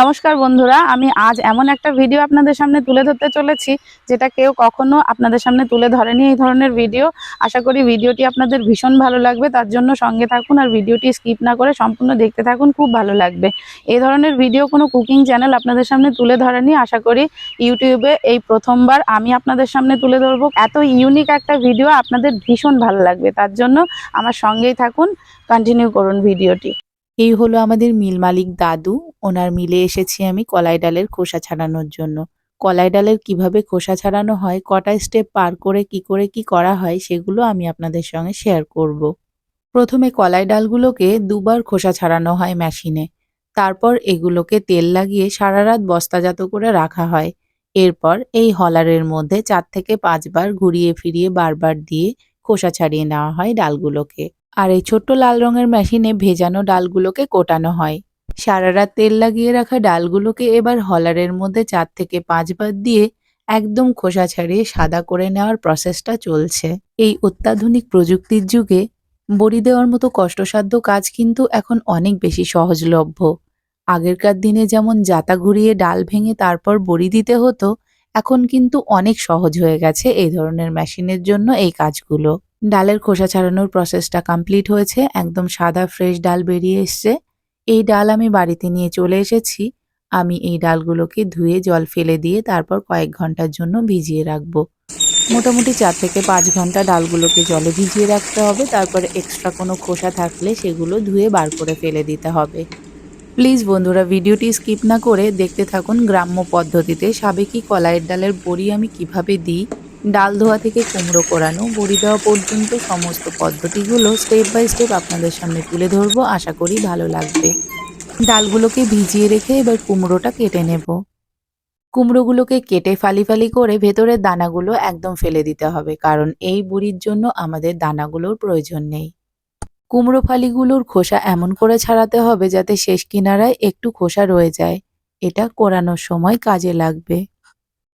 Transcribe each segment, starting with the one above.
নমস্কার বন্ধুরা, আমি আজ এমন একটা ভিডিও আপনাদের সামনে তুলে ধরতে চলেছি, যেটা কেউ কখনো আপনাদের সামনে তুলে ধরেনি এই ধরনের ভিডিও আশা করি ভিডিওটি আপনাদের ভীষণ ভালো লাগবে, তার জন্য সঙ্গে থাকুন আর ভিডিওটি স্কিপ না করে সম্পূর্ণ দেখতে থাকুন, খুব ভালো লাগবে। এই ধরনের ভিডিও কোনো কুকিং চ্যানেল আপনাদের সামনে তুলে ধরেনি, আশা করি ইউটিউবে এই প্রথমবার আমি আপনাদের সামনে তুলে ধরবো। এত ইউনিক একটা ভিডিও আপনাদের ভীষণ ভালো লাগবে, তার জন্য আমার সঙ্গেই থাকুন কন্টিনিউ করুন ভিডিওটি এই হলো আমাদের মিল মালিক দাদু। ওনার মিলে এসেছি আমি কলাই ডালের খোসা ছাড়ানোর জন্য। কলাই ডালের কীভাবে খোসা ছাড়ানো হয়, কটা স্টেপ পার করে কি করে কি করা হয়, সেগুলো আমি আপনাদের সঙ্গে শেয়ার করব। প্রথমে কলাই ডালগুলোকে দুবার খোসা ছাড়ানো হয় মেশিনে তারপর এগুলোকে তেল লাগিয়ে সারা রাত বস্তাজাত করে রাখা হয়। এরপর এই হলারের মধ্যে চার থেকে পাঁচবার ঘুরিয়ে ফিরিয়ে বারবার দিয়ে খোসা ছাড়িয়ে নেওয়া হয় ডালগুলোকে। আর এই ছোট্ট লাল রঙের মেশিনে ভেজানো ডালগুলোকে কোটানো হয়। সারা রাত তেল লাগিয়ে রাখা ডালগুলোকে এবার হলারের মধ্যে চার থেকে পাঁচবার দিয়ে একদম খোসা ছাড়িয়ে সাদা করে নেওয়ার প্রসেসটা চলছে। এই অত্যাধুনিক প্রযুক্তির যুগে বড়ি দেওয়ার মতো কষ্টসাধ্য কাজ কিন্তু এখন অনেক বেশি সহজলভ্য। আগেরকার দিনে যেমন জাতা ঘুরিয়ে ডাল ভেঙে তারপর বড়ি দিতে হতো, এখন কিন্তু অনেক সহজ হয়ে গেছে এই ধরনের মেশিনের জন্য এই কাজগুলো। ডালের খোসা ছাড়ানোর প্রসেসটা কমপ্লিট হয়েছে। একদম সাদা ফ্রেশ ডাল বেরিয়ে এসছে। এই ডাল আমি বাড়িতে নিয়ে চলে এসেছি। আমি এই ডালগুলোকে ধুয়ে, জল ফেলে দিয়ে তারপর কয়েক ঘণ্টার জন্য ভিজিয়ে রাখব। মোটামুটি চার থেকে পাঁচ ঘণ্টা ডালগুলোকে জলে ভিজিয়ে রাখতে হবে। তারপরে এক্সট্রা কোনো খোসা থাকলে সেগুলো ধুয়ে বার করে ফেলে দিতে হবে। প্লিজ বন্ধুরা, ভিডিওটি স্কিপ না করে দেখতে থাকুন। গ্রাম্য পদ্ধতিতে সাবেকি কলাইয়ের ডালের বড়ি আমি কীভাবে দিই ডাল ধোয়া থেকে কুমড়ো কোরানো, বড়ি দেওয়া পর্যন্ত সমস্ত পদ্ধতিগুলো স্টেপ বাই স্টেপ আপনাদের সামনে তুলে ধরবো। আশা করি ভালো লাগবে। ডালগুলোকে ভিজিয়ে রেখে এবার কুমড়োটা কেটে নেব। কুমড়োগুলোকে কেটে ফালি ফালি করে ভেতরের দানাগুলো একদম ফেলে দিতে হবে, কারণ এই বুড়ির জন্য আমাদের দানাগুলোর প্রয়োজন নেই। কুমড়ো ফালিগুলোর খোসা এমন করে ছাড়াতে হবে যাতে শেষ কিনারায় একটু খোসা রয়ে যায়। এটা কোরানোর সময় কাজে লাগবে।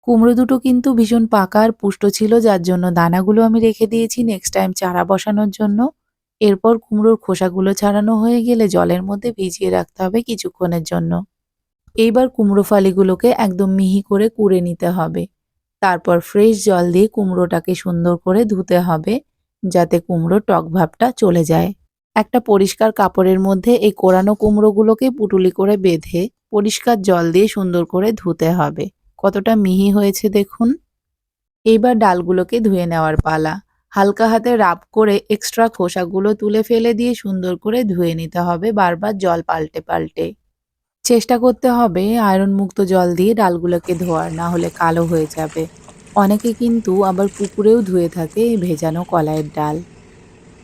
কুমড়ো দুটো কিন্তু ভীষণ পাকা আর পুষ্ট ছিল, যার জন্য দানাগুলো আমি রেখে দিয়েছি নেক্সট টাইম চারা বসানোর জন্য। এরপর কুমড়োর খোসাগুলো ছাড়ানো হয়ে গেলে জলের মধ্যে ভিজিয়ে রাখতে হবে কিছুক্ষণের জন্য। এইবার কুমড়ো ফালিগুলোকে একদম মিহি করে কুড়ে নিতে হবে। তারপর ফ্রেশ জল দিয়ে কুমড়োটাকে সুন্দর করে ধুতে হবে, যাতে কুমড়োর টক ভাবটা চলে যায়। একটা পরিষ্কার কাপড়ের মধ্যে এই কোরানো কুমড়োগুলোকে পুটুলি করে বেঁধে পরিষ্কার জল দিয়ে সুন্দর করে ধুতে হবে। কতটা মিহি হয়েছে দেখুন। এইবার ডালগুলোকে ধুয়ে নেওয়ার পালা। হালকা হাতে রাব করে এক্সট্রা খোসাগুলো তুলে ফেলে দিয়ে সুন্দর করে ধুয়ে নিতে হবে বারবার জল পাল্টে পাল্টে। চেষ্টা করতে হবে আয়রন মুক্ত জল দিয়ে ডালগুলোকে ধোয়ার, না হলে কালো হয়ে যাবে। অনেকে কিন্তু আবার পুকুরেও ধুয়ে থাকে ভেজানো কলাইয়ের ডাল।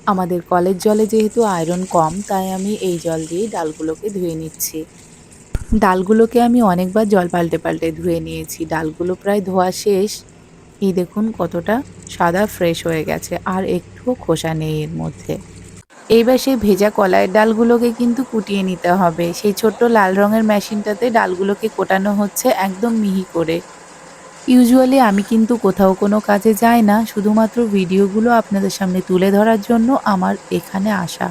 আমাদের কলের জলে যেহেতু আয়রন কম, তাই আমি এই জল দিয়ে ডালগুলোকে ধুয়ে নিচ্ছি। ডালগুলোকে আমি অনেকবার জল পাল্টে পাল্টে ধুয়ে নিয়েছি। ডালগুলো প্রায় ধোয়া শেষ। এই দেখুন কতটা সাদা ফ্রেশ হয়ে গেছে, আর একটুও খোসা নেই এর মধ্যে। এইবার সেই ভেজা কলাইয়ের ডালগুলোকে কিন্তু কুটিয়ে নিতে হবে। সেই ছোট্ট লাল রঙের মেশিনটাতে ডালগুলোকে কোটানো হচ্ছে একদম মিহি করে। ইউজুয়ালি আমি কিন্তু কোথাও কোনো কাজে যাই না, শুধুমাত্র ভিডিওগুলো আপনাদের সামনে তুলে ধরার জন্য আমার এখানে আসা।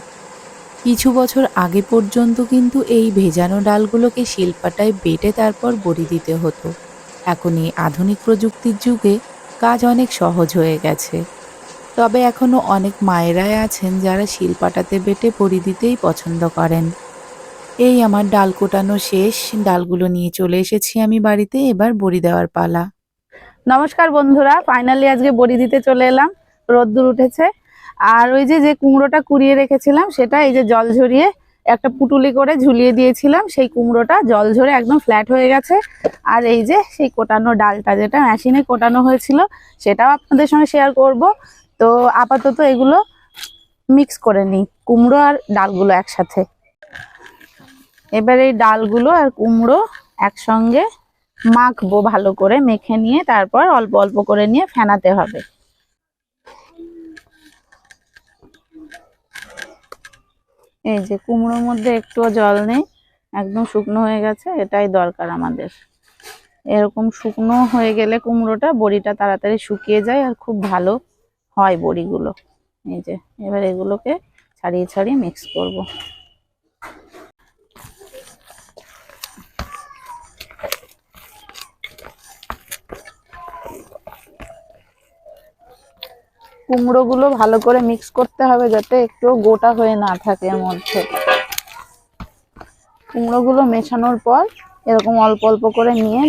কিছু বছর আগে পর্যন্ত কিন্তু এই ভেজানো ডালগুলোকে শিল্পাটায় বেটে তারপর বড়ি দিতে হতো। এখন এই আধুনিক প্রযুক্তির যুগে কাজ অনেক সহজ হয়ে গেছে। তবে এখনও অনেক মায়েরাই আছেন যারা শিলপাটাতে বেটে বড়ি দিতেই পছন্দ করেন। এই আমার ডাল কোটানো শেষ, ডালগুলো নিয়ে চলে এসেছি আমি বাড়িতে, এবার বড়ি দেওয়ার পালা। নমস্কার বন্ধুরা ফাইনালি আজকে বড়ি দিতে চলে এলাম। রোদ্দুর উঠেছে। আর ওই যে যে কুমড়োটা কুড়িয়ে রেখেছিলাম, সেটা এই যে জল ঝরিয়ে একটা পুটুলি করে ঝুলিয়ে দিয়েছিলাম, সেই কুমড়োটা জল ঝরে একদম ফ্ল্যাট হয়ে গেছে। আর এই যে, সেই কোটানো ডালটা যেটা মেশিনে কোটানো হয়েছিল, সেটাও আপনাদের সঙ্গে শেয়ার করব। তো আপাতত এগুলো মিক্স করে নিই, কুমড়ো আর ডালগুলো একসাথে। এবার এই ডালগুলো আর কুমড়ো একসঙ্গে মাখবো ভালো করে, মেখে নিয়ে তারপর অল্প অল্প করে নিয়ে ফেনাতে হবে। এই যে কুমড়োর মধ্যে একটুও জল নেই, একদম শুকনো হয়ে গেছে, এটাই দরকার আমাদের। এরকম শুকনো হয়ে গেলে কুমড়োটা বড়িটা তাড়াতাড়ি শুকিয়ে যায় আর খুব ভালো হয় বড়িগুলো। এই যে, এবার এগুলোকে ছাড়িয়ে ছাড়িয়ে মিক্স করব। কুমড়োগুলো ভালো করে মিক্স করতে হবে যাতে একটু গোটা হয়ে না থাকে এর মধ্যে। কুমড়োগুলো মেশানোর পর এরকম অল্প অল্প করে নিয়ে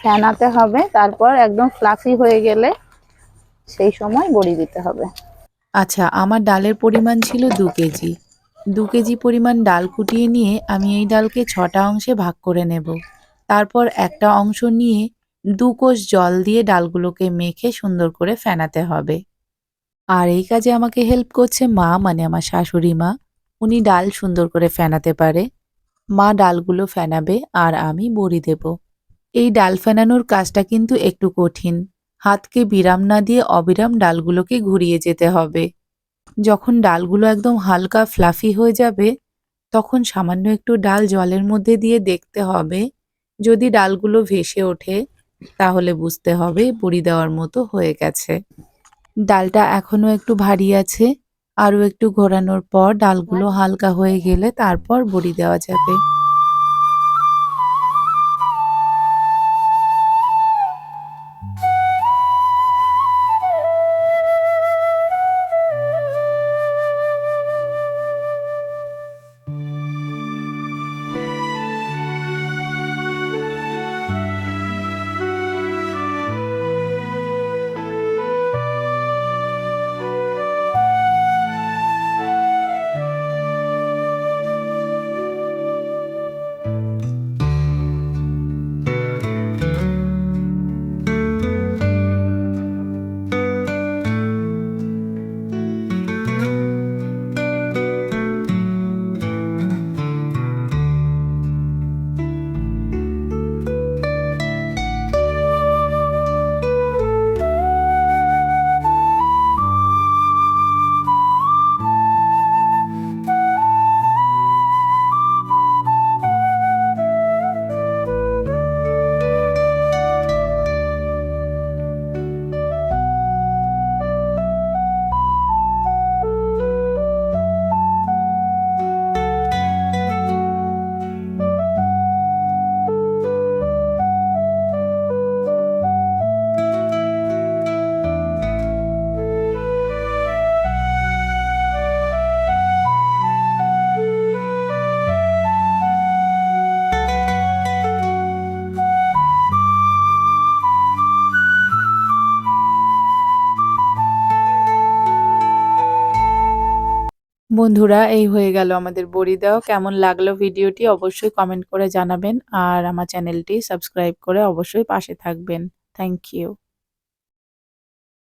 ফেনাতে হবে, তারপর একদম ফ্লাফি হয়ে গেলে সেই সময় বড়ি দিতে হবে। আচ্ছা আমার ডালের পরিমাণ ছিল দু কেজি। দু কেজি পরিমাণ ডাল কুটিয়ে নিয়ে আমি এই ডালকে ছটা অংশে ভাগ করে নেব। তারপর একটা অংশ নিয়ে দু কোষ জল দিয়ে ডালগুলোকে মেখে সুন্দর করে ফেনাতে হবে। আর এই কাজে আমাকে হেল্প করছে মা মানে আমার শাশুড়ি মা। উনি ডাল সুন্দর করে ফেনাতে পারে। মা ডালগুলো ফেনাবে আর আমি বড়ি দেব। এই ডাল ফেনানোর কাজটা কিন্তু একটু কঠিন। হাতকে বিরাম না দিয়ে অবিরাম ডালগুলোকে ঘুরিয়ে যেতে হবে। যখন ডালগুলো একদম হালকা ফ্লাফি হয়ে যাবে, তখন সামান্য একটু ডাল জলের মধ্যে দিয়ে দেখতে হবে। যদি ডালগুলো ভেসে ওঠে, তাহলে বুঝতে হবে বড়ি দেওয়ার মতো হয়ে গেছে। ডালটা এখনও একটু ভারী আছে। আরও একটু ঘোরানোর পর ডালগুলো হালকা হয়ে গেলে তারপর বড়ি দেওয়া যাবে। বন্ধুরা, এই হয়ে গেল আমাদের বড়ি দেওয়া। কেমন লাগল ভিডিওটি অবশ্যই কমেন্ট করে জানাবেন। আর আমার চ্যানেলটি সাবস্ক্রাইব করে অবশ্যই পাশে থাকবেন। Thank you